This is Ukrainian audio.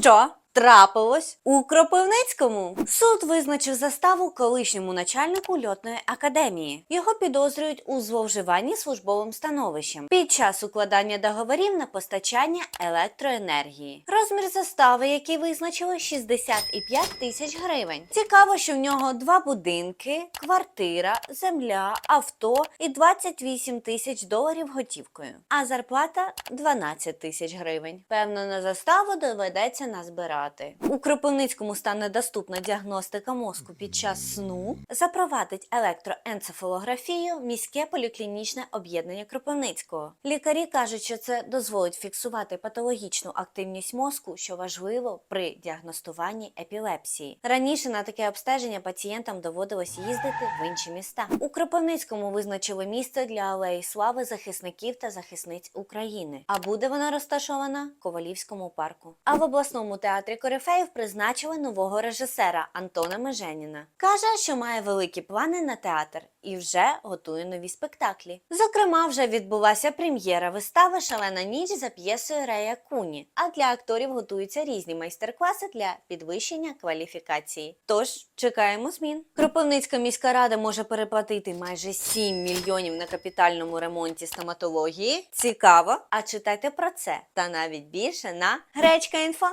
Що? Трапилось у Кропивницькому. Суд визначив заставу колишньому начальнику льотної академії. Його підозрюють у зловживанні службовим становищем під час укладання договорів на постачання електроенергії. Розмір застави, який визначили 65 тисяч гривень. Цікаво, що в нього два будинки, квартира, земля, авто і 28 тисяч доларів готівкою. А зарплата 12 тисяч гривень. Певно, на заставу доведеться назбирати. У Кропивницькому стане доступна діагностика мозку під час сну. Запровадить електроенцефалографію міське поліклінічне об'єднання Кропивницького. Лікарі кажуть, що це дозволить фіксувати патологічну активність мозку, що важливо при діагностуванні епілепсії. Раніше на таке обстеження пацієнтам доводилось їздити в інші міста. У Кропивницькому визначили місце для алеї слави захисників та захисниць України. А буде вона розташована в Ковалівському парку. А в обласному театрі Корифеїв призначили нового режисера Антона Меженіна. Каже, що має великі плани на театр і вже готує нові спектаклі. Зокрема, вже відбулася прем'єра вистави Шалена ніч за п'єсою Рея Куні. А для акторів готуються різні майстер-класи для підвищення кваліфікації. Тож чекаємо змін. Кропивницька міська рада може переплатити майже 7 мільйонів на капітальному ремонті стоматології. Цікаво, а читайте про це та навіть більше на гречка.інфо.